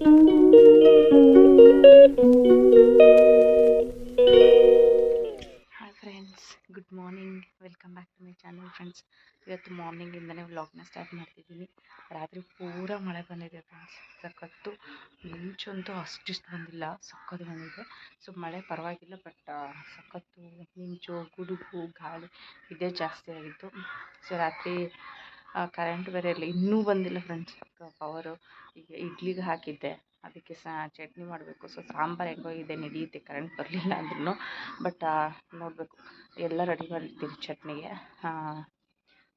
Hi friends good morning welcome back to my channel friends ಇವತ್ತು ಮಾರ್ನಿಂಗಿಂದನೇ ವ್ಲಾಗ್ನ start ಮಾಡ್ತಿದ್ದೀನಿ. ರಾತ್ರಿ ಪೂರ ಮಳೆ ಬಂದಿದೆ ಫ್ರೆಂಡ್ಸ್ ಸಖತ್ತು ಮಿಂಚಂತೂ ಅಷ್ಟಿಷ್ಟು ಬಂದಿಲ್ಲ, ಸಖತ್ತು ಬಂದಿದೆ. ಸೊ ಮಳೆ ಪರವಾಗಿಲ್ಲ ಬಟ್ ಸಖತ್ತು ಮಿಂಚು, ಗುಡುಗು, ಗಾಳಿ ಇದೇ ಜಾಸ್ತಿ ಆಗಿತ್ತು. ಸೊ ರಾತ್ರಿ ಕರೆಂಟ್ ಬೇರೆ ಇಲ್ಲ ಇನ್ನೂ ಬಂದಿಲ್ಲ ಫ್ರೆಂಡ್ಸ್ ಪವರು ಈಗ ಇಡ್ಲಿಗೆ ಹಾಕಿದ್ದೆ. ಅದಕ್ಕೆ ಸಹ ಚಟ್ನಿ ಮಾಡಬೇಕು. ಸೊ ಸಾಂಬಾರು ಹೆಂಗೋ ಇದೆ ನಡೆಯುತ್ತೆ ಕರೆಂಟ್ ಬರಲಿಲ್ಲ ಅಂದ್ರೂ ಬಟ್ ನೋಡಬೇಕು. ಎಲ್ಲ ರೆಡಿ ಮಾಡಿರ್ತೀನಿ ಚಟ್ನಿಗೆ.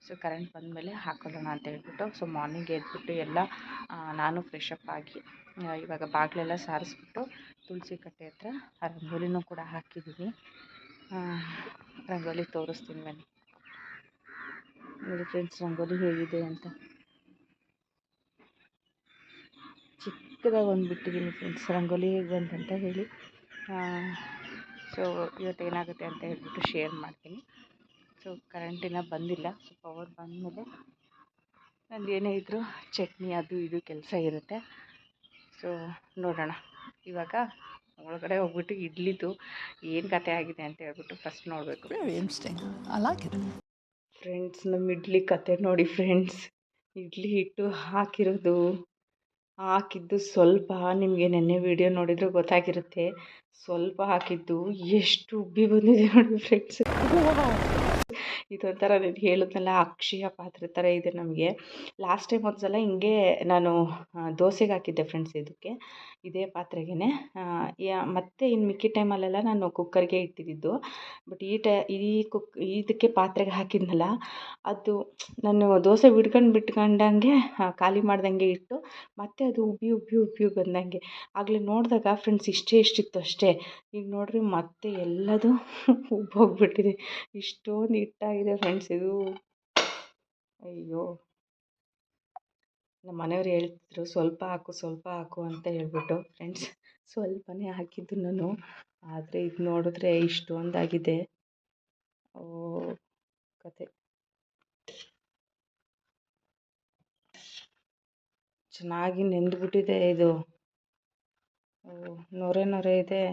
ಸೊ ಕರೆಂಟ್ ಬಂದಮೇಲೆ ಹಾಕೊಳ್ಳೋಣ ಅಂತ ಹೇಳ್ಬಿಟ್ಟು ಸೊ ಮಾರ್ನಿಂಗ್ ಎದ್ಬಿಟ್ಟು ಎಲ್ಲ ನಾನು ಫ್ರೆಶ್ ಅಪ್ ಆಗಿ ಆ, ಇವಾಗ ಬಾಗಿಲೆಲ್ಲ ಸಾರಿಸ್ಬಿಟ್ಟು ತುಳಸಿ ಕಟ್ಟೆ ಹತ್ರ ರಂಗೋಲಿನೂ ಕೂಡ ಹಾಕಿದ್ದೀನಿ. ಆ, ರಂಗೋಲಿ ತೋರಿಸ್ತೀನಿ ಬನ್ನಿ. ನೋಡಿ ಫ್ರೆಂಡ್ಸ್ ರಂಗೋಲಿ ಹೇಗಿದೆ ಅಂತ. ಚಿಕ್ಕದಾಗಿ ಒಂದು ಬಿಟ್ಟಿದ್ದೀನಿ ಫ್ರೆಂಡ್ಸ್ ರಂಗೋಲಿ ಹೇಗೆ ಬಂತಂತ ಹೇಳಿ. ಸೊ ಇವತ್ತು ಏನಾಗುತ್ತೆ ಅಂತ ಹೇಳ್ಬಿಟ್ಟು ಶೇರ್ ಮಾಡ್ತೀನಿ. ಸೊ ಕರೆಂಟಿನ ಬಂದಿಲ್ಲ. ಸೊ ಪವರ್ ಬಂದಮೇಲೆ ನಂದು ಏನೇ ಇದ್ದರೂ ಚಟ್ನಿ ಅದು ಇದು ಕೆಲಸ ಇರುತ್ತೆ. ಸೊ ನೋಡೋಣ. ಇವಾಗ ಒಳಗಡೆ ಹೋಗ್ಬಿಟ್ಟು ಇಡ್ಲಿದು ಏನು ಕತೆ ಆಗಿದೆ ಅಂತ ಹೇಳ್ಬಿಟ್ಟು ಫಸ್ಟ್ ನೋಡಬೇಕು. ಫ್ರೆಂಡ್ಸ್ ನಮ್ಮ ಇಡ್ಲಿ ಕತೆ ನೋಡಿ ಫ್ರೆಂಡ್ಸ್ ಇಡ್ಲಿ ಹಿಟ್ಟು ಹಾಕಿರೋದು, ಹಾಕಿದ್ದು ಸ್ವಲ್ಪ ನಿಮಗೆ ನೆನ್ನೆ ವಿಡಿಯೋ ನೋಡಿದರೆ ಗೊತ್ತಾಗಿರುತ್ತೆ. ಸ್ವಲ್ಪ ಹಾಕಿದ್ದು, ಎಷ್ಟು ಉಬ್ಬಿ ಬಂದಿದೆ ನೋಡಿ ಫ್ರೆಂಡ್ಸ್ ಇದೊಂಥರ ನಾನು ಹೇಳಿದ್ನಲ್ಲ ಅಕ್ಷಯ ಪಾತ್ರೆ ಥರ ಇದೆ ನಮಗೆ. ಲಾಸ್ಟ್ ಟೈಮ್ ಒಂದು ಸಲ ಹಿಂಗೆ ನಾನು ದೋಸೆಗೆ ಹಾಕಿದ್ದೆ ಫ್ರೆಂಡ್ಸ್ ಇದಕ್ಕೆ. ಇದೇ ಪಾತ್ರೆಗೇ ಮತ್ತೆ ಇನ್ನು ಮಿಕ್ಕಿದ ಟೈಮಲ್ಲೆಲ್ಲ ನಾನು ಕುಕ್ಕರ್ಗೆ ಇಟ್ಟಿದ್ದಿದ್ದು ಬಟ್ ಈ ಟೈ ಈ ಕುಕ್ ಇದಕ್ಕೆ ಪಾತ್ರೆಗೆ ಹಾಕಿದ್ನಲ್ಲ, ಅದು ನಾನು ದೋಸೆ ಬಿಡ್ಕೊಂಡು ಬಿಟ್ಕೊಂಡಂಗೆ ಖಾಲಿ ಮಾಡ್ದಂಗೆ ಇಟ್ಟು, ಮತ್ತೆ ಅದು ಉಬ್ಬಿ ಉಬ್ಬಿ ಉಬ್ಬಿ ಬಂದಂಗೆ. ಆಗಲೇ ನೋಡಿದಾಗ ಫ್ರೆಂಡ್ಸ್ ಇಷ್ಟೇ ಇಷ್ಟಿತ್ತು ಅಷ್ಟೇ. ಈಗ ನೋಡ್ರಿ ಮತ್ತೆ ಎಲ್ಲದು ಉಬ್ಬೋಗ್ಬಿಟ್ಟಿದೆ. ಇಷ್ಟೊಂದು ಹಿಟ್ಟಾಗಿದೆ ಫ್ರೆಂಡ್ಸ್ ಇದು. ಅಯ್ಯೋ. ನಮ್ಮ ಮನೆಯವ್ರು ಹೇಳ್ತಿದ್ರು, ಸ್ವಲ್ಪ ಹಾಕು ಸ್ವಲ್ಪ ಹಾಕು ಅಂತ ಹೇಳ್ಬಿಟ್ಟು ಫ್ರೆಂಡ್ಸ್ ಸ್ವಲ್ಪನೇ ಹಾಕಿದ್ದು ನಾನು. ಆದರೆ ಇದು ನೋಡಿದ್ರೆ ಇಷ್ಟೊಂದಾಗಿದೆ. ಓ, ಕತೆ. ಚೆನ್ನಾಗಿ ನೆಂದ್ಬಿಟ್ಟಿದೆ ಇದು. ಓ, ನೊರೆ ನೊರೆ ಇದೆ.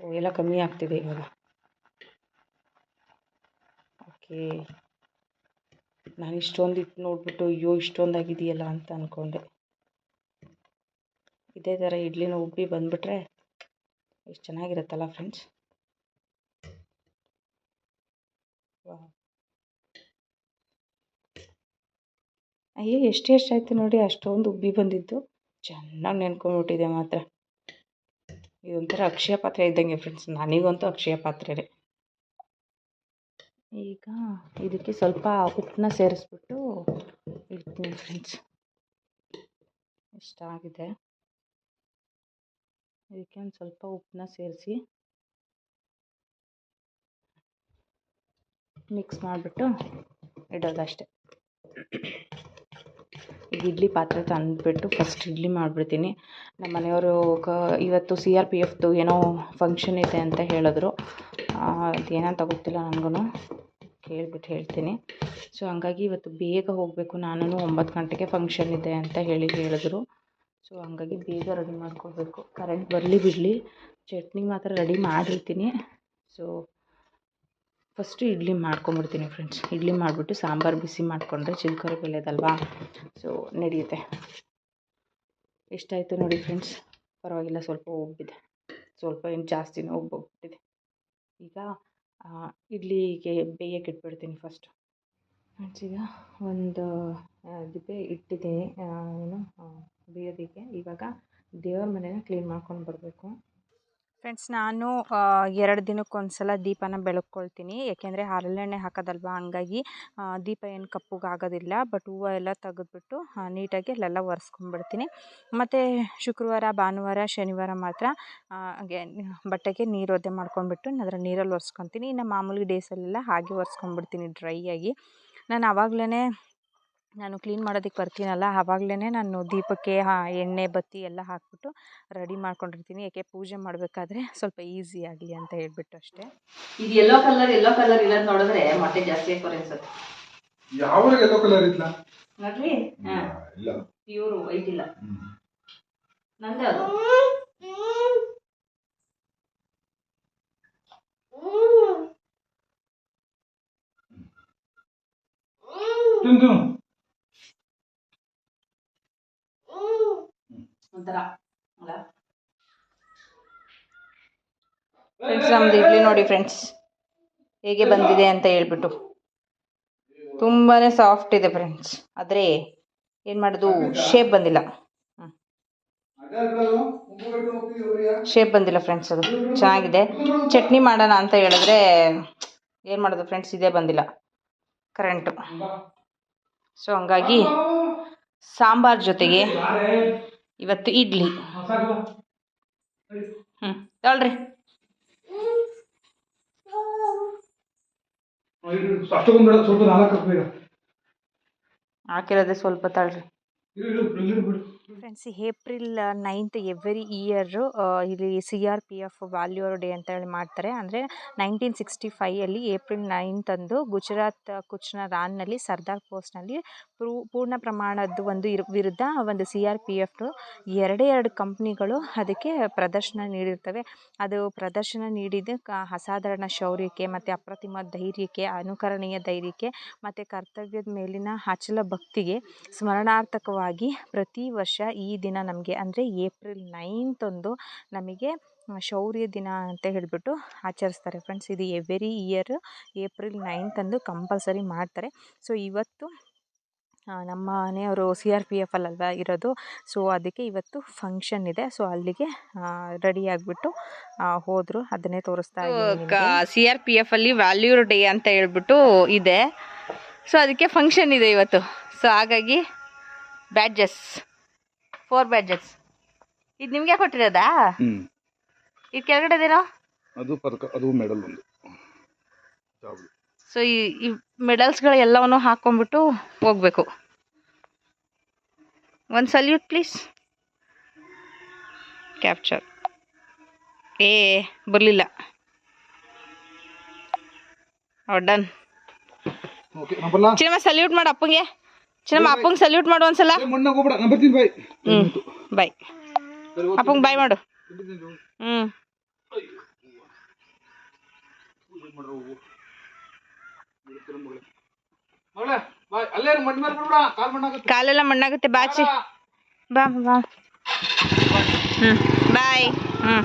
ಓ, ಎಲ್ಲ ಕಮ್ಮಿ ಆಗ್ತಿದೆ ಇವಾಗ. ಓಕೆ. ನಾನು ಇಷ್ಟೊಂದು ಇಟ್ಟು ನೋಡಿಬಿಟ್ಟು, ಅಯ್ಯೋ ಇಷ್ಟೊಂದಾಗಿದೆಯಲ್ಲ ಅಂತ ಅಂದ್ಕೊಂಡೆ ಇದೇ ಥರ ಇಡ್ಲಿನ ಉಬ್ಬಿ ಬಂದುಬಿಟ್ರೆ ಎಷ್ಟು ಚೆನ್ನಾಗಿರುತ್ತಲ್ಲ ಫ್ರೆಂಡ್ಸ್. ಅಯ್ಯೋ, ಎಷ್ಟು ಎಷ್ಟು ಆಯಿತು ನೋಡಿ, ಅಷ್ಟೊಂದು ಉಬ್ಬಿ ಬಂದಿದ್ದು. ಚೆನ್ನಾಗಿ ನೆನ್ಕೊಂಡ್ಬಿಟ್ಟಿದೆ ಮಾತ್ರ. ಇದೊಂಥರ ಅಕ್ಷಯ ಪಾತ್ರೆ ಇದ್ದಂಗೆ ಫ್ರೆಂಡ್ಸ್. ನನಗಂತೂ ಅಕ್ಷಯ ಪಾತ್ರೆನೇ. ಈಗ ಇದಕ್ಕೆ ಸ್ವಲ್ಪ ಉಪ್ಪನ್ನ ಸೇರಿಸ್ಬಿಟ್ಟು ಇಡ್ತೀನಿ ಫ್ರೆಂಡ್ಸ್ ಇಷ್ಟಾಗಿದೆ ಇದಕ್ಕೆ ಒಂದು ಸ್ವಲ್ಪ ಉಪ್ಪನ್ನ ಸೇರಿಸಿ ಮಿಕ್ಸ್ ಮಾಡಿಬಿಟ್ಟು ಇಡೋದಷ್ಟೆ. ಈಗ ಇಡ್ಲಿ ಪಾತ್ರೆ ತಂದುಬಿಟ್ಟು ಫಸ್ಟ್ ಇಡ್ಲಿ ಮಾಡಿಬಿಡ್ತೀನಿ. ನಮ್ಮ ಮನೆಯವರು ಕ, ಇವತ್ತು ಸಿ ಆರ್ ಪಿ ಎಫ್ದು ಏನೋ ಫಂಕ್ಷನ್ ಇದೆ ಅಂತ ಹೇಳಿದ್ರು. ಅದೇನಂತ ಗೊತ್ತಿಲ್ಲ ನನಗೂ ಕೇಳ್ಬಿಟ್ಟು ಹೇಳ್ತೀನಿ. ಸೊ ಹಂಗಾಗಿ ಇವತ್ತು ಬೇಗ ಹೋಗಬೇಕು. ನಾನು ಒಂಬತ್ತು ಗಂಟೆಗೆ ಫಂಕ್ಷನ್ ಇದೆ ಅಂತ ಹೇಳಿ ಹೇಳಿದ್ರು. ಸೊ ಹಂಗಾಗಿ ಬೇಗ ರೆಡಿ ಮಾಡ್ಕೊಳ್ಬೇಕು ಕರೆಂಟ್ ಬರಲಿ ಬಿಡಲಿ. ಚಟ್ನಿ ಮಾತ್ರ ರೆಡಿ ಮಾಡಿರ್ತೀನಿ. ಸೊ ಫಸ್ಟು ಇಡ್ಲಿ ಮಾಡ್ಕೊಂಬಿಡ್ತೀನಿ ಫ್ರೆಂಡ್ಸ್ ಇಡ್ಲಿ ಮಾಡಿಬಿಟ್ಟು ಸಾಂಬಾರು ಬಿಸಿ ಮಾಡಿಕೊಂಡ್ರೆ ಚಿಲ್ಕರೆ ಬೆಳೆದಲ್ವಾ? ಸೊ ನಡೆಯುತ್ತೆ. ಎಷ್ಟಾಯಿತು ನೋಡಿ ಫ್ರೆಂಡ್ಸ್ ಪರವಾಗಿಲ್ಲ, ಸ್ವಲ್ಪ ಉಬ್ಬಿದೆ ಸ್ವಲ್ಪ ಏನು ಜಾಸ್ತಿನೇ ಉಬ್ಬೋಗ್ಬಿಟ್ಟಿದೆ ಈಗ ಇಡ್ಲಿಗೆ ಬೇಯಕ್ಕೆ ಇಟ್ಬಿಡ್ತೀನಿ ಫಸ್ಟು ಫ್ರೆಂಡ್ಸ್ ಈಗ ಒಂದು ದಿಬ್ಬೆ ಇಟ್ಟಿದ್ದೀನಿ. ಏನು ಬೇಯೋದಕ್ಕೆ. ಇವಾಗ ದೇವ್ರ ಮನೆನ ಕ್ಲೀನ್ ಮಾಡ್ಕೊಂಡು ಬರಬೇಕು. ಫ್ರೆಂಡ್ಸ್ ನಾನು ಎರಡು ದಿನಕ್ಕೊಂದ್ಸಲ ದೀಪನ ಬೆಳಗ್ಕೊಳ್ತೀನಿ. ಏಕೆಂದರೆ ಹರಳೆಣ್ಣೆ ಹಾಕೋದಲ್ವ? ಹಂಗಾಗಿ ದೀಪ ಏನು ಕಪ್ಪಗಾಗೋದಿಲ್ಲ. ಬಟ್ ಹೂವು ಎಲ್ಲ ತೆಗೆದ್ಬಿಟ್ಟು ನೀಟಾಗಿ ಅಲ್ಲೆಲ್ಲ ಒರೆಸ್ಕೊಂಡ್ಬಿಡ್ತೀನಿ. ಮತ್ತು ಶುಕ್ರವಾರ, ಭಾನುವಾರ, ಶನಿವಾರ ಮಾತ್ರ ಬಟ್ಟೆಗೆ ನೀರು ಒದ್ದೆ ಮಾಡ್ಕೊಂಡ್ಬಿಟ್ಟು ಅದರ ನೀರಲ್ಲಿ ಒರೆಸ್ಕೊತೀನಿ. ಇನ್ನು ಮಾಮೂಲಿ ಡೇಸಲ್ಲೆಲ್ಲ ಹಾಗೆ ಒರೆಸ್ಕೊಂಡ್ಬಿಡ್ತೀನಿ ಡ್ರೈ ಆಗಿ ನಾನು ಆವಾಗಲೇ ನಾನು ಕ್ಲೀನ್ ಮಾಡೋದಕ್ಕೆ ಬರ್ತೀನಲ್ಲ ಆವಾಗ್ಲೇ ನಾನು ದೀಪಕ್ಕೆ ಹಾ ಎಣ್ಣೆ ಬತ್ತಿ ಎಲ್ಲ ಹಾಕಿಬಿಟ್ಟು ರೆಡಿ ಮಾಡ್ಕೊಂಡಿರ್ತೀನಿ. ಯಾಕೆ ಪೂಜೆ ಮಾಡಬೇಕಾದ್ರೆ ಸ್ವಲ್ಪ ಈಸಿ ಆಗಲಿ ಅಂತ ಹೇಳ್ಬಿಟ್ಟು ಅಷ್ಟೇ. ಇದು ಎಲ್ಲೋ ಕಲರ್ ಎಲ್ಲೋ ಕಲರ್ ಇರೋದು ನೋಡಿದ್ರೆ ಮತ್ತೆ ಜಾಸ್ತಿ ಕೊರೆ ಅನ್ಸುತ್ತೆ. ಯಾವ ಎಲ್ಲೋ ಕಲರ್ ಇದ್ಲ? ನೋಡ್ರಿ? ಪ್ಯೂರ್ ಇಲ್ಲ ಪ್ಯೂರು ವೈಟ್ ಇಲ್ಲ. ನಂದ ಅದು. ತಿನ್ನು ಫ್ರೆಂಡ್ಸ್ ನಮ್ದು ಇಡ್ಲಿ ನೋಡಿ ಫ್ರೆಂಡ್ಸ್ ಹೇಗೆ ಬಂದಿದೆ ಅಂತ ಹೇಳ್ಬಿಟ್ಟು. ತುಂಬಾ ಸಾಫ್ಟ್ ಇದೆ ಫ್ರೆಂಡ್ಸ್ ಆದರೆ ಏನು ಮಾಡೋದು? ಶೇಪ್ ಬಂದಿಲ್ಲ. ಶೇಪ್ ಬಂದಿಲ್ಲ ಫ್ರೆಂಡ್ಸ್ ಅದು. ಚೆನ್ನಾಗಿದೆ. ಚಟ್ನಿ ಮಾಡೋಣ ಅಂತ ಹೇಳಿದ್ರೆ ಏನು ಮಾಡೋದು ಫ್ರೆಂಡ್ಸ್ ಇದೇ ಬಂದಿಲ್ಲ. ಕರೆಂಟು ಸೊ ಹಂಗಾಗಿ ಸಾಂಬಾರ್ ಜೊತೆಗೆ ಇವತ್ತು ಇಡ್ಲಿ. ಹ್ಞೂ ತಗೊಳ್ರಿ. ಹಾಕಿರೋದೆ ಸ್ವಲ್ಪ ತಗೊಳ್ರಿ friends April ninth every year ಇಲ್ಲಿ C R P F valour day ಅಂತ ಹೇಳಿ ಮಾಡ್ತಾರೆ. ಅಂದರೆ ನೈನ್ಟೀನ್ ಸಿಕ್ಸ್ಟಿ ಫೈಯಲ್ಲಿ ಏಪ್ರಿಲ್ ನೈನ್ತ್ ಅಂದು ಗುಜರಾತ್ ಕುಚ್ನ ರಾನ್ನಲ್ಲಿ ಸರ್ದಾರ್ ಪೋಸ್ಟ್ನಲ್ಲಿ ಪೂ, ಪೂರ್ಣ ಪ್ರಮಾಣದ್ದು ಒಂದು ಇರ್, ವಿರುದ್ಧ ಒಂದು ಸಿ ಆರ್ ಪಿ ಎಫ್ ಎರಡೇ ಎರಡು ಕಂಪ್ನಿಗಳು ಅದಕ್ಕೆ ಪ್ರದರ್ಶನ ನೀಡಿರ್ತವೆ. ಅದು ಪ್ರದರ್ಶನ ನೀಡಿದ ಅಸಾಧಾರಣ ಶೌರ್ಯಕ್ಕೆ ಮತ್ತು ಅಪ್ರತಿಮ ಧೈರ್ಯಕ್ಕೆ, ಅನುಕರಣೀಯ ಧೈರ್ಯಕ್ಕೆ ಮತ್ತು ಕರ್ತವ್ಯದ ಮೇಲಿನ ಅಚಲ ಭಕ್ತಿಗೆ ಸ್ಮರಣಾರ್ಥಕವಾಗಿ ಪ್ರತಿ ವರ್ಷ ಈ ದಿನ ನಮಗೆ ಅಂದರೆ ಏಪ್ರಿಲ್ ನೈನ್ತ್ ಒಂದು ನಮಗೆ ಶೌರ್ಯ ದಿನ ಅಂತ ಹೇಳಿಬಿಟ್ಟು ಆಚರಿಸ್ತಾರೆ ಫ್ರೆಂಡ್ಸ್ ಇದು ಎವ್ರಿ ಇಯರ್ ಏಪ್ರಿಲ್ ನೈನ್ತ್ ಅಂದು ಕಂಪಲ್ಸರಿ ಮಾಡ್ತಾರೆ. ಸೊ ಇವತ್ತು ನಮ್ಮ ಮನೆಯವರು ಸಿ ಆರ್ ಪಿ ಎಫ್ ಅಲ್ವಾ ಇರೋದು. ಸೊ ಅದಕ್ಕೆ ಇವತ್ತು ಫಂಕ್ಷನ್ ಇದೆ. ಸೊ ಅಲ್ಲಿಗೆ ರೆಡಿ ಆಗಿಬಿಟ್ಟು ಹೋದರು. ಅದನ್ನೇ ತೋರಿಸ್ತಾ ಸಿ ಆರ್ ಪಿ ಎಫ್ ಅಲ್ಲಿ ವ್ಯಾಲ್ಯೂರ್ ಡೇ ಅಂತ ಹೇಳ್ಬಿಟ್ಟು ಇದೆ. ಸೊ ಅದಕ್ಕೆ ಫಂಕ್ಷನ್ ಇದೆ ಇವತ್ತು. ಸೊ ಹಾಗಾಗಿ ಬ್ಯಾಡ್ಜಸ್ ಫೋರ್ ಬ್ಯಾಡ್ಜೆಟ್ಸ್ ಇದು ನಿಮಗೆ ಕೊಟ್ಟಿರೋದಾ? ಇದು ಕೆಳಗಡೆ ಕೆಳಗಡೆದೇನೋ? ಅದು ಪದಕ ಅದು ಮೆಡಲ್ ಒಂದು. ಸೊ ಈ ಈ ಮೆಡಲ್ಸ್ಗಳು ಎಲ್ಲವನ್ನು ಹಾಕ್ಕೊಂಬಿಟ್ಟು ಹೋಗ್ಬೇಕು. ಒಂದು ಸಲ್ಯೂಟ್ ಪ್ಲೀಸ್ ಕ್ಯಾಪ್ಚರ್ ಏ ಬರಲಿಲ್ಲ. ಡನ್ ಸಲ್ಯೂಟ್ ಮಾಡಿ ಅಪ್ಪಂಗೆ. ಚಿನ್ನಮ್ಮ ಅಪ್ಪಂಗೆ ಸಲ್ಯೂಟ್ ಮಾಡು ಒಂದ್ಸಲ. ಹ್ಞೂ ಬಾಯ್ ಅಪ್ಪಂಗೆ ಬಾಯ್ ಮಾಡು. ಹ್ಞೂ ಕಾಲೆಲ್ಲ ಮಣ್ಣಾಗುತ್ತೆ ಬಾಚಿ ಬಾ ಬಾ. ಹ್ಞೂ ಬಾಯ್ ಹ್ಞೂ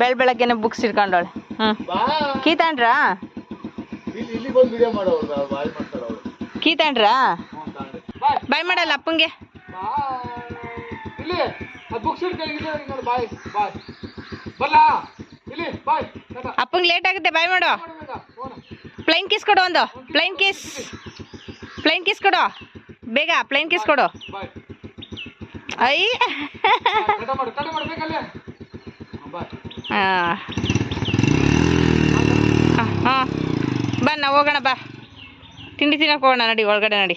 ಬೆಳ ಬೆಳಗ್ಗೆನೆ ಬುಕ್ಸ್ ಇಟ್ಕೊಂಡವಳೆ ಹ್ಞೂ ಕೀತಾಂಡ್ರಾ? ಇಲ್ಲಿ ಬಂದು ವಿಡಿಯೋ ಮಾಡೋರು ಬಾಯ್ ಮಾಡ್ತಾರೆ ಅವರು. ಕೀ ತಗೊಂಡ್ರಾ ಬಾಯ್. ಮಾಡಲ್ಲ ಅಪ್ಪಂಗೆ. ಇಲ್ಲಿ ಬುಕ್ಸ್ ಬಾಯ್ ಬಾಯ್. ಇಲ್ಲಿ ಬಾಯ್. ಅಪ್ಪಂಗೆ ಲೇಟ್ ಆಗುತ್ತೆ ಬಾಯ್ ಮಾಡು. ಪ್ಲೈನ್ ಕಿಸ್ ಕೊಡು ಒಂದು. ಪ್ಲೈನ್ ಕಿಸ್ ಪ್ಲೈನ್ ಕಿಸ್ ಕೊಡು ಬೇಗ ಪ್ಲೈನ್ ಕಿಸ್ ಕೊಡು. ಅಯ್ಯ. ಐ ಹಾಂ ಹಾಂ. ಬಾ ನಾವು ಹೋಗೋಣ ಬಾ. ತಿಂಡಿ ತಿನ್ನಕ್ಕೆ ಹೋಗೋಣ ನಡಿ ಒಳಗಡೆ ನಡಿ.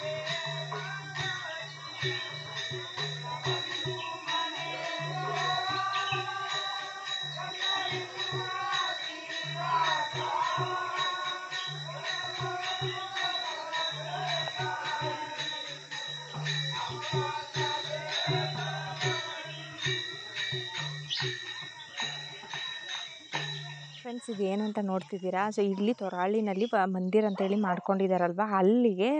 ಇದು ಏನು ಅಂತ ನೋಡ್ತಿದ್ದೀರಾ? ಸೊ ಇಲ್ಲಿ ತೊರಾಳಿನಲ್ಲಿ ಮಂದಿರ ಅಂತೇಳಿ ಮಾಡ್ಕೊಂಡಿದ್ದಾರಲ್ವ ಅಲ್ಲಿಗೆ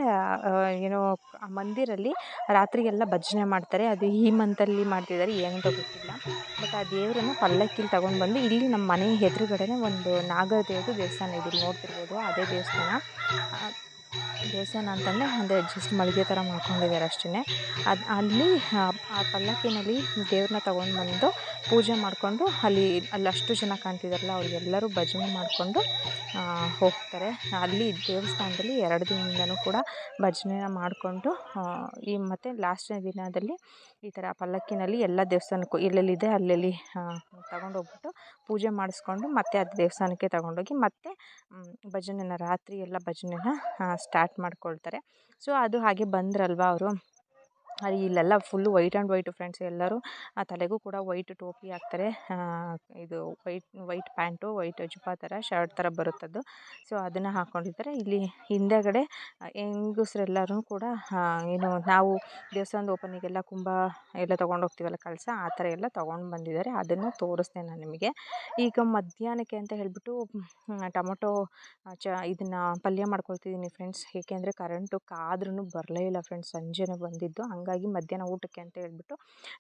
ಏನೋ ಆ ಮಂದಿರಲ್ಲಿ ರಾತ್ರಿಗೆಲ್ಲ ಭಜನೆ ಮಾಡ್ತಾರೆ. ಅದು ಈ ಮಂತಲ್ಲಿ ಮಾಡ್ತಿದ್ದಾರೆ ಏನಂತ ಗೊತ್ತಿಲ್ಲ. ಬಟ್ ಆ ದೇವರನ್ನು ಪಲ್ಲಕ್ಕಿಲಿ ತಗೊಂಡು ಬಂದು ಇಲ್ಲಿ ನಮ್ಮ ಮನೆ ಎದುರುಗಡೆನೇ ಒಂದು ನಾಗದೇವ್ರದ್ದು ದೇವಸ್ಥಾನ ಇದೆ. ನೋಡ್ತಿರ್ಬೋದು, ಅದೇ ದೇವಸ್ಥಾನ. ದೇವಸ್ಥಾನ ಅಂತಂದರೆ ಅಂದರೆ ಜಸ್ಟ್ ಮಳಿಗೆ ಥರ ಮಾಡ್ಕೊಂಡಿದ್ದಾರೆ ಅಷ್ಟೇ ಅದು ಅಲ್ಲಿ ಆ ಆ ಪಲ್ಲಕ್ಕಿನಲ್ಲಿ ದೇವ್ರನ್ನ ತೊಗೊಂಡು ಬಂದು ಪೂಜೆ ಮಾಡಿಕೊಂಡು ಅಲ್ಲಿ ಅಲ್ಲಿ ಅಷ್ಟು ಜನ ಕಾಣ್ತಿದ್ದಾರಲ್ಲ ಅವ್ರಿಗೆಲ್ಲರೂ ಭಜನೆ ಮಾಡಿಕೊಂಡು ಹೋಗ್ತಾರೆ. ಅಲ್ಲಿ ದೇವಸ್ಥಾನದಲ್ಲಿ ಎರಡು ದಿನದಿಂದಲೂ ಕೂಡ ಭಜನೆನ ಮಾಡಿಕೊಂಡು ಈ ಮತ್ತು ಲಾಸ್ಟ್ನೇ ದಿನದಲ್ಲಿ ಈ ಥರ ಪಲ್ಲಕ್ಕಿನಲ್ಲಿ ಎಲ್ಲ ದೇವಸ್ಥಾನಕ್ಕೂ ಎಲ್ಲೆಲ್ಲಿದೆ ಅಲ್ಲಲ್ಲಿ ತಗೊಂಡೋಗ್ಬಿಟ್ಟು ಪೂಜೆ ಮಾಡಿಸ್ಕೊಂಡು ಮತ್ತೆ ಅದು ದೇವಸ್ಥಾನಕ್ಕೆ ತಗೊಂಡೋಗಿ ಮತ್ತೆ ಭಜನೆನ ರಾತ್ರಿ ಎಲ್ಲ ಭಜನೆನ ಸ್ಟಾರ್ಟ್ ಮಾಡ್ಕೊಳ್ತಾರೆ. ಸೊ ಅದು ಹಾಗೆ ಬಂದ್ರಲ್ವ ಅವರು? ಅದು ಇಲ್ಲೆಲ್ಲ full white and white friends ಎಲ್ಲರೂ, ಆ ತಲೆಗೂ ಕೂಡ ವೈಟ್ ಟೋಪಿ ಹಾಕ್ತಾರೆ. ಇದು ವೈಟ್ ವೈಟ್ ಪ್ಯಾಂಟು ವೈಟ್ ಜುಬ್ಬಾ ಥರ ಶರ್ಟ್ ಥರ ಬರುತ್ತದು. ಸೊ ಅದನ್ನು ಹಾಕ್ಕೊಂಡಿದ್ದಾರೆ ಇಲ್ಲಿ ಹಿಂದೆಗಡೆ ಹೆಂಗಸರೆಲ್ಲರೂ ಕೂಡ ಏನು ನಾವು ದೇವಸ್ಥಾನದ ಓಪನಿಗೆಲ್ಲ ಕುಂಬ ಎಲ್ಲ ತೊಗೊಂಡು ಹೋಗ್ತೀವಲ್ಲ ಕಳಸ, ಆ ಥರ ಎಲ್ಲ ತೊಗೊಂಡು ಬಂದಿದ್ದಾರೆ. ಅದನ್ನು ತೋರಿಸ್ದೆ ನಾನು ನಿಮಗೆ. ಈಗ ಮಧ್ಯಾಹ್ನಕ್ಕೆ ಅಂತ ಹೇಳಿಬಿಟ್ಟು ಟೊಮೊಟೊ ಚ, ಇದನ್ನು ಪಲ್ಯ ಮಾಡ್ಕೊಳ್ತಿದ್ದೀನಿ ಫ್ರೆಂಡ್ಸ್ ಏಕೆಂದರೆ ಕರೆಂಟು ಕಾದ್ರೂ ಬರಲೇ ಇಲ್ಲ ಫ್ರೆಂಡ್ಸ್ ಸಂಜೆನೇ ಬಂದಿದ್ದು. ಹಂಗಾಗಿ ಮಧ್ಯಾಹ್ನ ಊಟಕ್ಕೆ ಅಂತ ಹೇಳ್ಬಿಟ್ಟು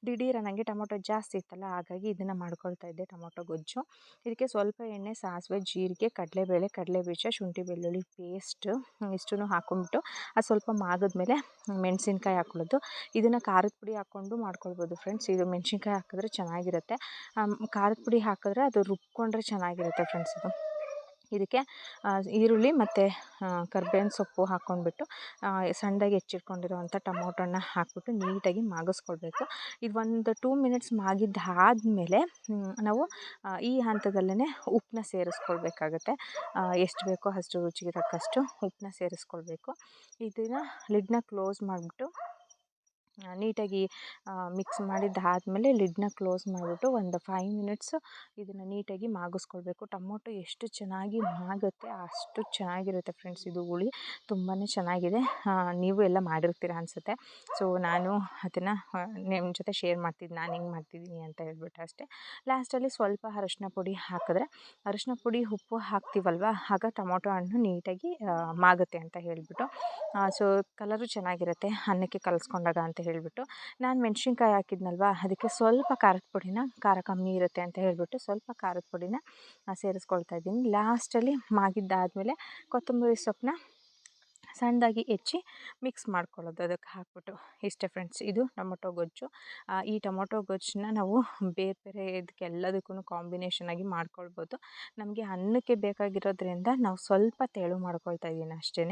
ದಿಢೀರ ನನಗೆ ಟೊಮೊಟೊ ಜಾಸ್ತಿ ಇತ್ತಲ್ಲ, ಹಾಗಾಗಿ ಇದನ್ನು ಮಾಡ್ಕೊಳ್ತಾ ಇದ್ದೆ ಟೊಮೊಟೊ ಗೊಜ್ಜು. ಇದಕ್ಕೆ ಸ್ವಲ್ಪ ಎಣ್ಣೆ, ಸಾಸಿವೆ, ಜೀರಿಗೆ, ಕಡಲೆಬೇಳೆ, ಕಡಲೆಬೀಜ, ಶುಂಠಿ, ಬೆಳ್ಳುಳ್ಳಿ ಪೇಸ್ಟ್ ಇಷ್ಟನ್ನು ಹಾಕೊಂಡ್ಬಿಟ್ಟು ಅದು ಸ್ವಲ್ಪ ಮಾಗಿದ್ಮೇಲೆ ಮೆಣಸಿನ್ಕಾಯಿ ಹಾಕ್ಕೊಳ್ಳೋದು ಇದನ್ನು ಖಾರದ ಪುಡಿ ಹಾಕ್ಕೊಂಡು ಮಾಡ್ಕೊಳ್ಬೋದು ಫ್ರೆಂಡ್ಸ್ ಇದು ಮೆಣಸಿನ್ಕಾಯಿ ಹಾಕಿದ್ರೆ ಚೆನ್ನಾಗಿರುತ್ತೆ. ಖಾರದ ಪುಡಿ ಹಾಕಿದ್ರೆ ಅದು ರುಬ್ಕೊಂಡ್ರೆ ಚೆನ್ನಾಗಿರುತ್ತೆ ಫ್ರೆಂಡ್ಸ್ ಇದು. ಇದಕ್ಕೆ ಈರುಳ್ಳಿ ಮತ್ತು ಕರ್ಬೇವಿನ ಸೊಪ್ಪು ಹಾಕ್ಕೊಂಡ್ಬಿಟ್ಟು ಸಣ್ಣದಾಗಿ ಹೆಚ್ಚಿಟ್ಕೊಂಡಿರುವಂಥ ಟೊಮೊಟೊನ ಹಾಕಿಬಿಟ್ಟು ನೀಟಾಗಿ ಮಾಗಿಸ್ಕೊಳ್ಬೇಕು. ಇದು ಒಂದು ಟೂ ಮಿನಿಟ್ಸ್ ಮಾಗಿದ್ದಾದಮೇಲೆ ನಾವು ಈ ಹಂತದಲ್ಲೇ ಉಪ್ಪನ್ನ ಸೇರಿಸ್ಕೊಳ್ಬೇಕಾಗತ್ತೆ. ಎಷ್ಟು ಬೇಕೋ ಅಷ್ಟು ರುಚಿಗೆ ತಕ್ಕಷ್ಟು ಉಪ್ಪನ್ನ ಸೇರಿಸ್ಕೊಳ್ಬೇಕು. ಇದನ್ನು ಲಿಡ್ಡನ್ನ ಕ್ಲೋಸ್ ಮಾಡಿಬಿಟ್ಟು ನೀಟಾಗಿ ಮಿಕ್ಸ್ ಮಾಡಿದ್ದಾದಮೇಲೆ ಲಿಡ್ನ ಕ್ಲೋಸ್ ಮಾಡಿಬಿಟ್ಟು ಒಂದು ಫೈವ್ ಮಿನಿಟ್ಸು ಇದನ್ನು ನೀಟಾಗಿ ಮಾಗಿಸ್ಕೊಳ್ಬೇಕು. ಟೊಮೊಟೊ ಎಷ್ಟು ಚೆನ್ನಾಗಿ ಮಾಗುತ್ತೆ ಅಷ್ಟು ಚೆನ್ನಾಗಿರುತ್ತೆ ಫ್ರೆಂಡ್ಸ್ ಇದು ಹುಳಿ ತುಂಬಾ ಚೆನ್ನಾಗಿದೆ. ನೀವು ಎಲ್ಲ ಮಾಡಿರ್ತೀರ ಅನಿಸುತ್ತೆ. ಸೊ ನಾನು ಅದನ್ನು ನಿಮ್ಮ ಜೊತೆ ಶೇರ್ ಮಾಡ್ತಿದ್ದು ನಾನು ಹಿಂಗೆ ಮಾಡ್ತಿದ್ದೀನಿ ಅಂತ ಹೇಳ್ಬಿಟ್ಟು ಅಷ್ಟೇ. ಲಾಸ್ಟಲ್ಲಿ ಸ್ವಲ್ಪ ಅರಶಿನ ಪುಡಿ ಹಾಕಿದ್ರೆ, ಅರಶಿನ ಪುಡಿ ಉಪ್ಪು ಹಾಕ್ತೀವಲ್ವ? ಆಗ ಟೊಮೊಟೊ ಹಣ್ಣು ನೀಟಾಗಿ ಮಾಗುತ್ತೆ ಅಂತ ಹೇಳಿಬಿಟ್ಟು. ಸೊ ಕಲರು ಚೆನ್ನಾಗಿರುತ್ತೆ. ಅನ್ನಕ್ಕೆ ಕಲಿಸ್ಕೊಂಡಾಗ ಅಂತ ಹೇಳಿಬಿಟ್ಟು ನಾನು ಮೆಣ್ಸಿನ್ಕಾಯಿ ಹಾಕಿದ್ನಲ್ವ, ಅದಕ್ಕೆ ಸ್ವಲ್ಪ ಖಾರದ ಪುಡಿನ ಖಾರ ಕಮ್ಮಿ ಇರುತ್ತೆ ಅಂತ ಹೇಳಿಬಿಟ್ಟು ಸ್ವಲ್ಪ ಖಾರದ ಪುಡಿನ ಸೇರಿಸ್ಕೊಳ್ತಾ ಇದ್ದೀನಿ. ಲಾಸ್ಟಲ್ಲಿ ಮಾಗಿದ್ದಾದಮೇಲೆ ಕೊತ್ತಂಬರಿ ಸೊಪ್ಪನ್ನ ಸಣ್ಣದಾಗಿ ಹೆಚ್ಚಿ ಮಿಕ್ಸ್ ಮಾಡ್ಕೊಳ್ಳೋದು ಅದಕ್ಕೆ ಹಾಕ್ಬಿಟ್ಟು. ಇಷ್ಟೇ ಫ್ರೆಂಡ್ಸ್ ಇದು ಟೊಮೊಟೊ ಗೊಜ್ಜು. ಈ ಟೊಮೊಟೊ ಗೊಜ್ಜನ್ನ ನಾವು ಬೇರೆ ಬೇರೆ ಇದಕ್ಕೆ ಎಲ್ಲದಕ್ಕೂ ಕಾಂಬಿನೇಷನಾಗಿ ಮಾಡ್ಕೊಳ್ಬೋದು. ನಮಗೆ ಅನ್ನಕ್ಕೆ ಬೇಕಾಗಿರೋದ್ರಿಂದ ನಾವು ಸ್ವಲ್ಪ ತೆಳು ಮಾಡ್ಕೊಳ್ತಾ ಇದ್ದೀನಿ ಅಷ್ಟೇ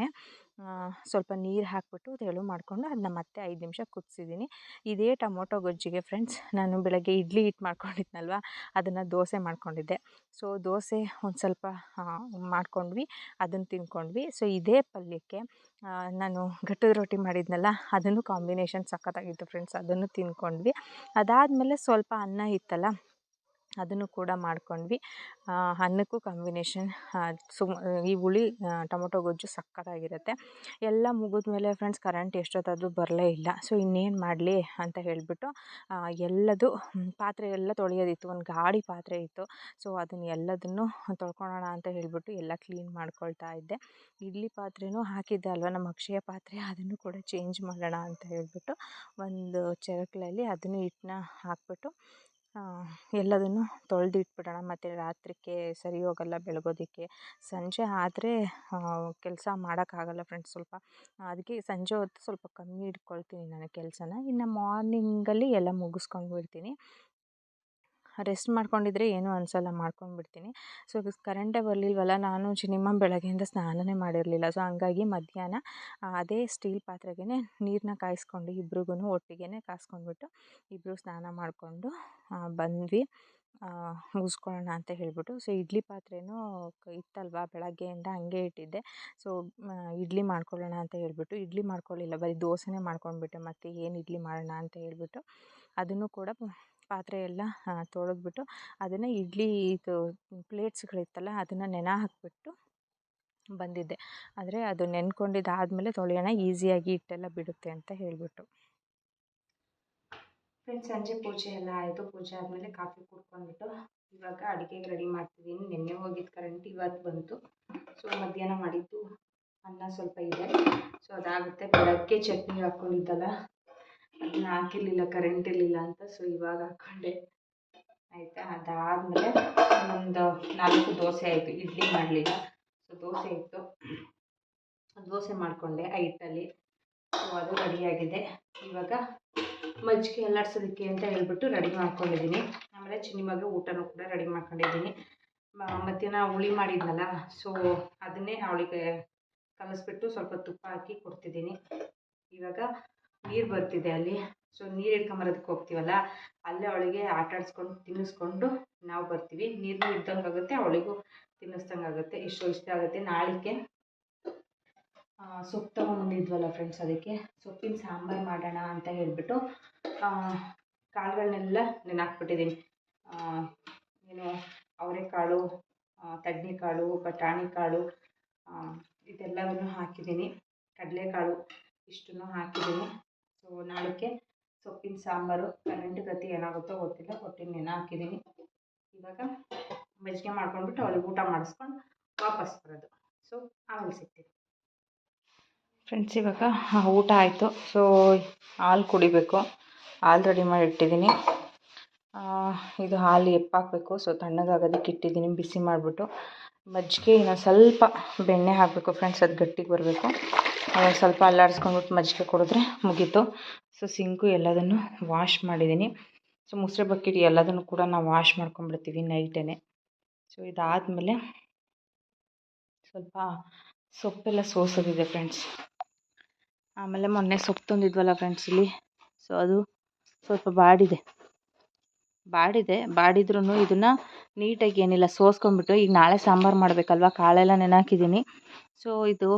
ಸ್ವಲ್ಪ ನೀರು ಹಾಕಿಬಿಟ್ಟು ತೆಳು ಮಾಡಿಕೊಂಡು ಅದನ್ನ ಮತ್ತೆ ಐದು ನಿಮಿಷ ಕುದಿಸಿದ್ದೀನಿ. ಇದೇ ಟೊಮೊಟೊ ಗೊಜ್ಜಿಗೆ ಫ್ರೆಂಡ್ಸ್ ನಾನು ಬೆಳಗ್ಗೆ ಇಡ್ಲಿ ಹಿಟ್ಟು ಮಾಡ್ಕೊಂಡಿದ್ನಲ್ವ, ಅದನ್ನು ದೋಸೆ ಮಾಡ್ಕೊಂಡಿದ್ದೆ. ಸೊ ದೋಸೆ ಒಂದು ಸ್ವಲ್ಪ ಮಾಡ್ಕೊಂಡ್ವಿ ಅದನ್ನು ತಿಂದ್ಕೊಂಡ್ವಿ ಸೊ ಇದೇ ಪಲ್ಯಕ್ಕೆ ನಾನು ಘಟ್ಟದ ರೊಟ್ಟಿ ಮಾಡಿದ್ನಲ್ಲ, ಅದನ್ನು ಕಾಂಬಿನೇಷನ್ ಸಖತ್ತಾಗಿತ್ತು ಫ್ರೆಂಡ್ಸ್ ಅದನ್ನು ತಿಂದ್ಕೊಂಡ್ವಿ ಅದಾದಮೇಲೆ ಸ್ವಲ್ಪ ಅನ್ನ ಇತ್ತಲ್ಲ ಅದನ್ನು ಕೂಡ ಮಾಡ್ಕೊಂಡ್ವಿ. ಅನ್ನಕ್ಕೂ ಕಾಂಬಿನೇಷನ್ ಸುಮ್, ಈ ಹುಳಿ ಟೊಮೊಟೊ ಗೊಜ್ಜು ಸಖತ್ತಾಗಿರುತ್ತೆ ಎಲ್ಲ ಮುಗಿದ ಮೇಲೆ ಫ್ರೆಂಡ್ಸ್ ಕರೆಂಟ್ ಎಷ್ಟೊತ್ತಾದರೂ ಬರಲೇ ಇಲ್ಲ. ಸೊ ಇನ್ನೇನು ಮಾಡಲಿ ಅಂತ ಹೇಳಿಬಿಟ್ಟು ಎಲ್ಲದು ಪಾತ್ರೆ ಎಲ್ಲ ತೊಳೆಯೋದಿತ್ತು. ಒಂದು ಗಾಡಿ ಪಾತ್ರೆ ಇತ್ತು. ಸೊ ಅದನ್ನು ಎಲ್ಲದನ್ನು ತೊಳ್ಕೊಳ್ಳೋಣ ಅಂತ ಹೇಳಿಬಿಟ್ಟು ಎಲ್ಲ ಕ್ಲೀನ್ ಮಾಡ್ಕೊಳ್ತಾ ಇದ್ದೆ. ಇಡ್ಲಿ ಪಾತ್ರೆನೂ ಹಾಕಿದ್ದೆ ಅಲ್ವಾ? ನಮ್ಮ ಅಕ್ಷಯ ಪಾತ್ರೆ, ಅದನ್ನು ಕೂಡ ಚೇಂಜ್ ಮಾಡೋಣ ಅಂತ ಹೇಳಿಬಿಟ್ಟು, ಒಂದು ಚರಕ್ಲಲ್ಲಿ ಅದನ್ನು ಹಿಟ್ಟನ್ನ ಹಾಕಿಬಿಟ್ಟು ಎಲ್ಲದನ್ನು ತೊಳೆದಿಟ್ಬಿಡೋಣ. ಮತ್ತು ರಾತ್ರಿಗೆ ಸರಿ ಹೋಗಲ್ಲ ಬೆಳಗೋದಕ್ಕೆ. ಸಂಜೆ ಆದರೆ ಕೆಲಸ ಮಾಡೋಕ್ಕಾಗಲ್ಲ ಫ್ರೆಂಡ್ಸ್ ಸ್ವಲ್ಪ. ಅದಕ್ಕೆ ಸಂಜೆ ಹೊತ್ತು ಸ್ವಲ್ಪ ಕಮ್ಮಿ ಇಟ್ಕೊಳ್ತೀನಿ ನಾನು ಕೆಲಸನ. ಇನ್ನು ಮಾರ್ನಿಂಗಲ್ಲಿ ಎಲ್ಲ ಮುಗಿಸ್ಕೊಂಡು ಬಿಡ್ತೀನಿ ರೆಸ್ಟ್ ಮಾಡ್ಕೊಂಡಿದ್ರೆ ಏನೂ ಅನಿಸಲ್ಲ, ಮಾಡ್ಕೊಂಡ್ಬಿಡ್ತೀನಿ. ಸೊ ಕರೆಂಟೇ ಬರಲಿಲ್ವಲ್ಲ, ನಾನು ಸಿನಿಮಾ ಬೆಳಗ್ಗೆಯಿಂದ ಸ್ನಾನನೇ ಮಾಡಿರಲಿಲ್ಲ. ಸೊ, ಹಂಗಾಗಿ ಮಧ್ಯಾಹ್ನ ಅದೇ ಸ್ಟೀಲ್ ಪಾತ್ರೆಗೇ ನೀರನ್ನ ಕಾಯಿಸ್ಕೊಂಡು ಇಬ್ರಿಗೂ ಒಟ್ಟಿಗೆ ಕಾಯ್ಸ್ಕೊಂಡ್ಬಿಟ್ಟು ಇಬ್ಬರು ಸ್ನಾನ ಮಾಡಿಕೊಂಡು ಬಂದ್ವಿ. ಮುಗಿಸ್ಕೊಳ್ಳೋಣ ಅಂತ ಹೇಳಿಬಿಟ್ಟು. ಸೊ, ಇಡ್ಲಿ ಪಾತ್ರೆನೂ ಇತ್ತಲ್ವ? ಬೆಳಗ್ಗೆಯಿಂದ ಹಂಗೆ ಇಟ್ಟಿದ್ದೆ. ಸೊ ಇಡ್ಲಿ ಮಾಡ್ಕೊಳ್ಳೋಣ ಅಂತ ಹೇಳಿಬಿಟ್ಟು. ಇಡ್ಲಿ ಮಾಡ್ಕೊಳ್ಳಿಲ್ಲ, ಬರೀ ದೋಸೆನೇ ಮಾಡ್ಕೊಂಡ್ಬಿಟ್ಟೆ, ಮತ್ತು ಏನು ಇಡ್ಲಿ ಮಾಡೋಣ ಅಂತ ಹೇಳಿಬಿಟ್ಟು. ಅದನ್ನು ಕೂಡ ಪಾತ್ರೆ ಎಲ್ಲ ತೊಳೆದ್ಬಿಟ್ಟು ಅದನ್ನು ಇಡ್ಲಿ ಇದು ಪ್ಲೇಟ್ಸ್ಗಳಿತ್ತಲ್ಲ, ಅದನ್ನು ನೆನೆ ಹಾಕಿಬಿಟ್ಟು ಬಂದಿದ್ದೆ. ಆದರೆ ಅದು ನೆನ್ಕೊಂಡಿದ್ದಾದ್ಮೇಲೆ ತೊಳೆಯೋಣ, ಈಸಿಯಾಗಿ ಹಿಟ್ಟೆಲ್ಲ ಬಿಡುತ್ತೆ ಅಂತ ಹೇಳಿಬಿಟ್ಟು. ಫ್ರೆಂಡ್ಸ್ ಸಂಜೆ ಪೂಜೆ ಎಲ್ಲ ಆಯಿತು. ಪೂಜೆ ಆದಮೇಲೆ ಕಾಫಿ ಕುಡ್ಕೊಂಡ್ಬಿಟ್ಟು ಇವಾಗ ಅಡುಗೆಗೆ ರೆಡಿ ಮಾಡ್ತಿದ್ದೀನಿ ನೆನ್ನೆ ಹೋಗಿದ್ದು ಕರೆಂಟ್ ಇವತ್ತು ಬಂತು. ಸೊ ಮಧ್ಯಾಹ್ನ ಮಾಡಿದ್ದು ಅನ್ನ ಸ್ವಲ್ಪ ಇದೆ. ಸೊ ಅದಾಗುತ್ತೆ. ಬೆಳಗ್ಗೆ ಚಟ್ನಿ ಹಾಕ್ಕೊಂಡಿದ್ದಲ್ಲ ಅದನ್ನ ಹಾಕಿರ್ಲಿಲ್ಲ ಕರೆಂಟ್ ಇರಲಿಲ್ಲ ಅಂತ ಸೊ ಇವಾಗ ಹಾಕೊಂಡೆ. ಆಯಿತಾ? ಅದಾದಮೇಲೆ ಒಂದು ನಾಲ್ಕು ದೋಸೆ ಆಯಿತು, ಇಡ್ಲಿ ಮಾಡಲಿಲ್ಲ. ಸೊ ದೋಸೆ ಇತ್ತು. ದೋಸೆ ಮಾಡಿಕೊಂಡೆ ಆ ಹಿಟ್ಟಲ್ಲಿ. ಸೊ ಅದು ರೆಡಿಯಾಗಿದೆ ಇವಾಗ ಮಜ್ಜಿಗೆ ಅಲ್ಲಾಡ್ಸೋದಕ್ಕೆ ಅಂತ ಹೇಳ್ಬಿಟ್ಟು ರೆಡಿ ಮಾಡ್ಕೊಂಡಿದ್ದೀನಿ. ಆಮೇಲೆ ಚಿನ್ನಿಮಗೆ ಊಟನೂ ಕೂಡ ರೆಡಿ ಮಾಡ್ಕೊಂಡಿದ್ದೀನಿ. ಮಧ್ಯಾಹ್ನ ಹುಳಿ ಮಾಡಿದ್ನಲ್ಲ ಸೊ ಅದನ್ನೇ ಅವಳಿಗೆ ಕಲಿಸ್ಬಿಟ್ಟು ಸ್ವಲ್ಪ ತುಪ್ಪ ಹಾಕಿ ಕೊಡ್ತಿದ್ದೀನಿ. ಇವಾಗ ನೀರು ಬರ್ತಿದೆ ಅಲ್ಲಿ. ಸೊ ನೀರು ಹಿಡ್ಕೊಂಬರೋದಕ್ಕೆ ಹೋಗ್ತೀವಲ್ಲ ಅಲ್ಲೇ ಅವಳಿಗೆ ಆಟ ಆಡಿಸ್ಕೊಂಡು ತಿನ್ನಿಸ್ಕೊಂಡು ನಾವು ಬರ್ತೀವಿ. ನೀರು ಇದ್ದಂಗೆ ಆಗುತ್ತೆ ಅವಳಿಗೂ ತಿನ್ನಿಸ್ದಂಗೆ ಆಗುತ್ತೆ. ಇಷ್ಟು ಇಷ್ಟ ಆಗುತ್ತೆ. ಆ, ಸೊಪ್ಪು ತೊಗೊಂಬಂದಿದ್ವಲ್ಲ ಫ್ರೆಂಡ್ಸ್ ಅದಕ್ಕೆ. ಸೊಪ್ಪಿನ ಸಾಂಬಾರು ಮಾಡೋಣ ಅಂತ ಹೇಳ್ಬಿಟ್ಟು ಕಾಳುಗಳನ್ನೆಲ್ಲ ನೆನಾಕ್ಬಿಟ್ಟಿದ್ದೀನಿ. ಏನು ಅವರೆಕಾಳು ತಡ್ನಿಕಾಳು ಬಟಾಣಿ ಕಾಳು ಆ, ಇದೆಲ್ಲವನ್ನು ಹಾಕಿದ್ದೀನಿ. ಕಡಲೆಕಾಳು ಇಷ್ಟನ್ನು ಹಾಕಿದ್ದೀನಿ. ಸೊ ನಾಳೆಗೆ ಸೊಪ್ಪಿನ ಸಾಂಬಾರು ಕರೆಂಟ್ ಗತಿ ಏನಾಗುತ್ತೋ ಗೊತ್ತಿಲ್ಲ ಒಟ್ಟಿನ ನೆನೆ ಹಾಕಿದ್ದೀನಿ ಇವಾಗ ಮಜ್ಜಿಗೆ ಮಾಡ್ಕೊಂಡ್ಬಿಟ್ಟು ಅವಳಿಗೆ ಊಟ ಮಾಡಿಸ್ಕೊಂಡು ವಾಪಸ್ ಬರೋದು. ಸೊ ಆಮೇಲೆ ಸಿಗ್ತೀನಿ. ಫ್ರೆಂಡ್ಸ್ ಇವಾಗ ಊಟ ಆಯಿತು. ಸೊ ಹಾಲು ಕುಡಿಬೇಕು. ಹಾಲು ರೆಡಿ ಮಾಡಿ ಇಟ್ಟಿದ್ದೀನಿ ಇದು ಹಾಲು ಎಪ್ಪಾಕಬೇಕು. ಸೊ ತಣ್ಣಗಾಗೋದಕ್ಕೆ ಇಟ್ಟಿದ್ದೀನಿ ಬಿಸಿ ಮಾಡಿಬಿಟ್ಟು ಮಜ್ಜಿಗೆ ಇನ್ನೊಂದು ಸ್ವಲ್ಪ ಬೆಣ್ಣೆ ಹಾಕಬೇಕು. ಫ್ರೆಂಡ್ಸ್ ಅದು ಗಟ್ಟಿಗೆ ಬರಬೇಕು. ಸ್ವಲ್ಪ ಅಲ್ಲಾಡಿಸ್ಕೊಂಡ್ಬಿಟ್ಟು ಮಜ್ಜಿಗೆ ಕುಡಿದ್ರೆ ಮುಗೀತು. ಸೊ ಸಿಂಕು ಎಲ್ಲದನ್ನು ವಾಶ್ ಮಾಡಿದ್ದೀನಿ. ಸೊ ಮುಸ್ರೆ ಬಕೆಟ್ ಎಲ್ಲದನ್ನು ಕೂಡ ನಾವು ವಾಶ್ ಮಾಡ್ಕೊಂಡ್ಬಿಡ್ತೀವಿ ನೈಟೇ ಸೊ ಇದಾದಮೇಲೆ ಸ್ವಲ್ಪ ಸೊಪ್ಪೆಲ್ಲ ಸೋಸೋದಿದೆ ಫ್ರೆಂಡ್ಸ್ ಆಮೇಲೆ ಮೊನ್ನೆ ಸೊಪ್ಪು ತಂದಿದ್ವಲ್ಲ ಫ್ರೆಂಡ್ಸ್ ಇಲ್ಲಿ. ಸೊ ಅದು ಸ್ವಲ್ಪ ಬಾಡಿದೆ. ಬಾಡಿದೆ. ಬಾಡಿದ್ರೂ ಇದನ್ನು ನೀಟಾಗಿ ಏನಿಲ್ಲ, ಸೋಸ್ಕೊಂಡ್ಬಿಟ್ಟು ಈಗ ನಾಳೆ ಸಾಂಬಾರು ಮಾಡಬೇಕಲ್ವ? ಕಾಳೆಲ್ಲ ನೆನಾಕಿದ್ದೀನಿ. ಸೊ ಇದು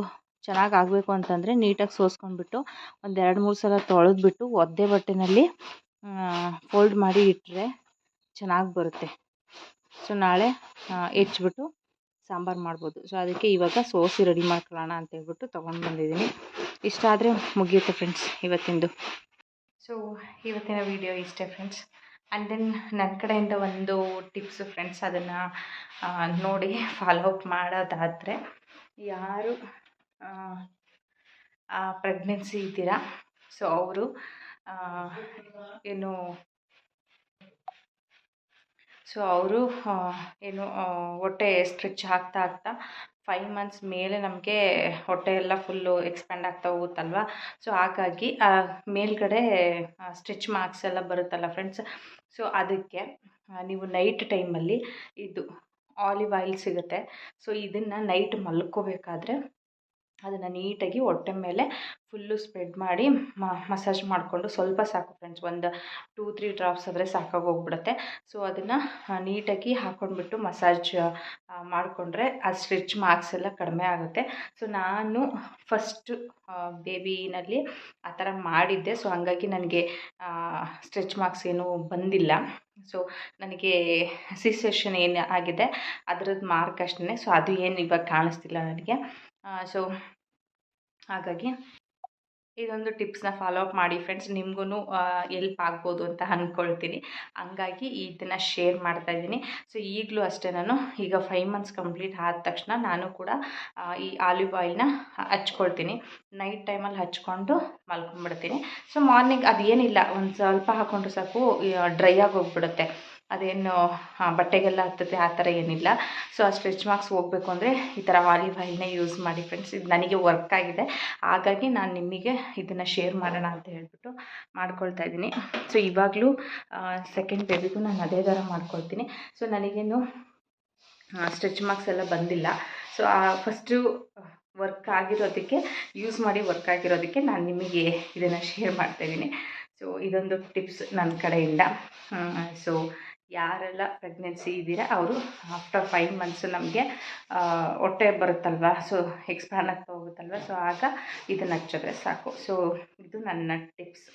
ಚೆನ್ನಾಗಿ ಆಗಬೇಕು ಅಂತಂದರೆ ನೀಟಾಗಿ ಸೋಸ್ಕೊಂಡ್ಬಿಟ್ಟು ಒಂದು ಎರಡು, ಮೂರು ಸಲ ತೊಳೆದ್ಬಿಟ್ಟು ಒದ್ದೆ ಬಟ್ಟೆನಲ್ಲಿ ಫೋಲ್ಡ್ ಮಾಡಿ ಇಟ್ಟರೆ ಚೆನ್ನಾಗಿ ಬರುತ್ತೆ. ಸೊ ನಾಳೆ ಹೆಚ್ಚಿಬಿಟ್ಟು ಸಾಂಬಾರು ಮಾಡ್ಬೋದು. ಸೊ ಅದಕ್ಕೆ ಇವಾಗ ಸೋಸಿ ರೆಡಿ ಮಾಡ್ಕೊಳ್ಳೋಣ ಅಂತ ಹೇಳ್ಬಿಟ್ಟು ತೊಗೊಂಡು ಬಂದಿದ್ದೀನಿ. ಇಷ್ಟ ಆದರೆ ಮುಗಿಯುತ್ತೆ ಫ್ರೆಂಡ್ಸ್ ಇವತ್ತಿಂದು. ಸೊ ಇವತ್ತಿನ ವಿಡಿಯೋ ಇಷ್ಟೇ ಫ್ರೆಂಡ್ಸ್ ಆ್ಯಂಡ್ ದೆನ್ ನನ್ನ ಕಡೆಯಿಂದ ಒಂದು ಟಿಪ್ಸು ಫ್ರೆಂಡ್ಸ್ ಅದನ್ನು ನೋಡಿ ಫಾಲೋ ಅಪ್ ಮಾಡೋದಾದರೆ ಯಾರು ಪ್ರೆಗ್ನೆನ್ಸಿ ಇದ್ದೀರಾ? ಸೊ ಅವರು ಏನು ಸೊ ಅವರು ಏನು ಹೊಟ್ಟೆ ಸ್ಟ್ರಿಚ್ ಆಗ್ತಾ ಆಗ್ತಾ ಫೈವ್ ಮಂತ್ಸ್ ಮೇಲೆ ನಮಗೆ ಹೊಟ್ಟೆ ಎಲ್ಲ ಫುಲ್ಲು ಎಕ್ಸ್ಪ್ಯಾಂಡ್ ಆಗ್ತಾ ಹೋಗುತ್ತಲ್ವ? ಸೊ ಹಾಗಾಗಿ ಮೇಲ್ಗಡೆ ಸ್ಟಿಚ್ ಮಾರ್ಕ್ಸ್ ಎಲ್ಲ ಬರುತ್ತಲ್ಲ ಫ್ರೆಂಡ್ಸ್ ಸೊ ಅದಕ್ಕೆ ನೀವು ನೈಟ್ ಟೈಮಲ್ಲಿ ಇದು ಆಲಿವ್ ಆಯಿಲ್ ಸಿಗುತ್ತೆ. ಸೊ ಇದನ್ನು ನೈಟ್ ಮಲ್ಕೋಬೇಕಾದ್ರೆ ಅದನ್ನು ನೀಟಾಗಿ ಹೊಟ್ಟೆ ಮೇಲೆ ಫುಲ್ಲು ಸ್ಪ್ರೆಡ್ ಮಾಡಿ ಮಸಾಜ್ ಮಾಡಿಕೊಂಡು ಸ್ವಲ್ಪ ಸಾಕು ಫ್ರೆಂಡ್ಸ್ ಒಂದು ಟೂ ತ್ರೀ ಡ್ರಾಪ್ಸ್ ಆದರೆ ಸಾಕಾಗಿ ಹೋಗ್ಬಿಡುತ್ತೆ. ಸೊ ಅದನ್ನು ನೀಟಾಗಿ ಹಾಕ್ಕೊಂಡ್ಬಿಟ್ಟು ಮಸಾಜ್ ಮಾಡಿಕೊಂಡ್ರೆ ಆ ಸ್ಟ್ರೆಚ್ ಮಾರ್ಕ್ಸ್ ಎಲ್ಲ ಕಡಿಮೆ ಆಗುತ್ತೆ. ಸೊ ನಾನು ಫಸ್ಟು ಬೇಬಿನಲ್ಲಿ ಆ ಥರ ಮಾಡಿದ್ದೆ. ಸೊ ಹಂಗಾಗಿ ನನಗೆ ಸ್ಟ್ರೆಚ್ ಮಾರ್ಕ್ಸ್ ಏನೂ ಬಂದಿಲ್ಲ. ಸೊ ನನಗೆ ಸಿ ಸೆಷನ್ ಏನು ಆಗಿದೆ? ಅದರದ್ದು ಮಾರ್ಕ್ ಅಷ್ಟೇ ಸೊ ಅದು ಏನು ಇವಾಗ ಕಾಣಿಸ್ತಿಲ್ಲ ನನಗೆ. ಸೊ ಹಾಗಾಗಿ ಇದೊಂದು ಟಿಪ್ಸ್ನ ಫಾಲೋ ಅಪ್ ಮಾಡಿ ಫ್ರೆಂಡ್ಸ್ ನಿಮ್ಗೂ ಎಲ್ಪ್ ಆಗ್ಬೋದು ಅಂತ ಅಂದ್ಕೊಳ್ತೀನಿ ಹಂಗಾಗಿ ಇದನ್ನು ಶೇರ್ ಮಾಡ್ತಾ ಇದ್ದೀನಿ. ಸೊ ಈಗಲೂ ಅಷ್ಟೇ ನಾನು ಈಗ ಫೈವ್ ಮಂತ್ಸ್ ಕಂಪ್ಲೀಟ್ ಆದ ತಕ್ಷಣ ನಾನು ಕೂಡ ಈ ಆಲಿವ್ ಆಯಿಲ್ನ ಹಚ್ಕೊಳ್ತೀನಿ. ನೈಟ್ ಟೈಮಲ್ಲಿ ಹಚ್ಕೊಂಡು ಮಲ್ಕೊಂಡ್ಬಿಡ್ತೀನಿ. ಸೊ ಮಾರ್ನಿಂಗ್ ಅದೇನಿಲ್ಲ, ಒಂದು ಸ್ವಲ್ಪ ಹಾಕ್ಕೊಂಡ್ರೆ ಸಾಕು ಡ್ರೈ ಆಗಿ ಹೋಗ್ಬಿಡುತ್ತೆ. ಅದೇನು ಬಟ್ಟೆಗೆಲ್ಲ ಹತ್ತುತ್ತೆ, ಆ ಥರ ಏನಿಲ್ಲ. ಸೊ ಆ ಸ್ಟ್ರೆಚ್ ಮಾರ್ಕ್ಸ್ ಹೋಗಬೇಕು ಅಂದರೆ ಈ ಥರ ಆಲಿವ್ ಆಯಿಲ್ನೇ ಯೂಸ್ ಮಾಡಿ ಫ್ರೆಂಡ್ಸ್ ಇದು ನನಗೆ ವರ್ಕ್ ಆಗಿದೆ. ಹಾಗಾಗಿ ನಾನು ನಿಮಗೆ ಇದನ್ನು ಶೇರ್ ಮಾಡೋಣ ಅಂತ ಹೇಳ್ಬಿಟ್ಟು ಮಾಡ್ಕೊಳ್ತಾ ಇದ್ದೀನಿ. ಸೊ ಇವಾಗಲೂ ಸೆಕೆಂಡ್ ಬೇಬಿಗೂ ನಾನು ಅದೇ ಥರ ಮಾಡ್ಕೊಳ್ತೀನಿ. ಸೊ ನನಗೇನು ಸ್ಟ್ರೆಚ್ ಮಾರ್ಕ್ಸ್ ಎಲ್ಲ ಬಂದಿಲ್ಲ. ಸೊ ಫಸ್ಟು ವರ್ಕ್ ಆಗಿರೋದಕ್ಕೆ ಯೂಸ್ ಮಾಡಿ ವರ್ಕ್ ಆಗಿರೋದಕ್ಕೆ ನಾನು ನಿಮಗೆ ಇದನ್ನು ಶೇರ್ ಮಾಡ್ತಾಯಿದ್ದೀನಿ ಸೊ ಇದೊಂದು ಟಿಪ್ಸ್ ನನ್ನ ಕಡೆಯಿಂದ. ಸೊ ಯಾರೆಲ್ಲ ಪ್ರೆಗ್ನೆನ್ಸಿ ಇದ್ದೀರಾ, ಅವರು ಆಫ್ಟರ್ ಫೈವ್ ಮಂತ್ಸ್ ನಮಗೆ ಹೊಟ್ಟೆ ಬರುತ್ತಲ್ವ? ಸೊ ಎಕ್ಸ್ಪ್ಯಾನ್ ಆಗ್ತಾ ಹೋಗುತ್ತಲ್ವ? ಸೊ ಆಗ ಇದನ್ನು ಹಚ್ಚಿದ್ರೆ ಸಾಕು. ಸೊ ಇದು ನನ್ನ ಟಿಪ್ಸ್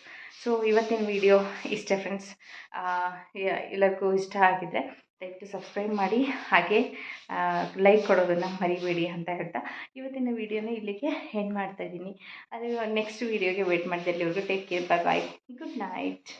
ಸೊ ಇವತ್ತಿನ ವಿಡಿಯೋ ಇಷ್ಟೇ ಫ್ರೆಂಡ್ಸ್ ಎಲ್ಲರಿಗೂ ಇಷ್ಟ ಆಗಿದೆ. ದಯವಿಟ್ಟು ಸಬ್ಸ್ಕ್ರೈಬ್ ಮಾಡಿ. ಹಾಗೆ ಲೈಕ್ ಕೊಡೋದನ್ನು ಮರಿಬೇಡಿ ಅಂತ ಹೇಳ್ತಾ ಇವತ್ತಿನ ವೀಡಿಯೋನ ಇಲ್ಲಿಗೆ ಎಂಡ್ ಮಾಡ್ತಾ ಇದ್ದೀನಿ. ಅದು ನೆಕ್ಸ್ಟ್ ವೀಡಿಯೋಗೆ ವೇಟ್ ಮಾಡಿದೆ ಅಲ್ಲಿವರೆಗೂ take care bye bye good night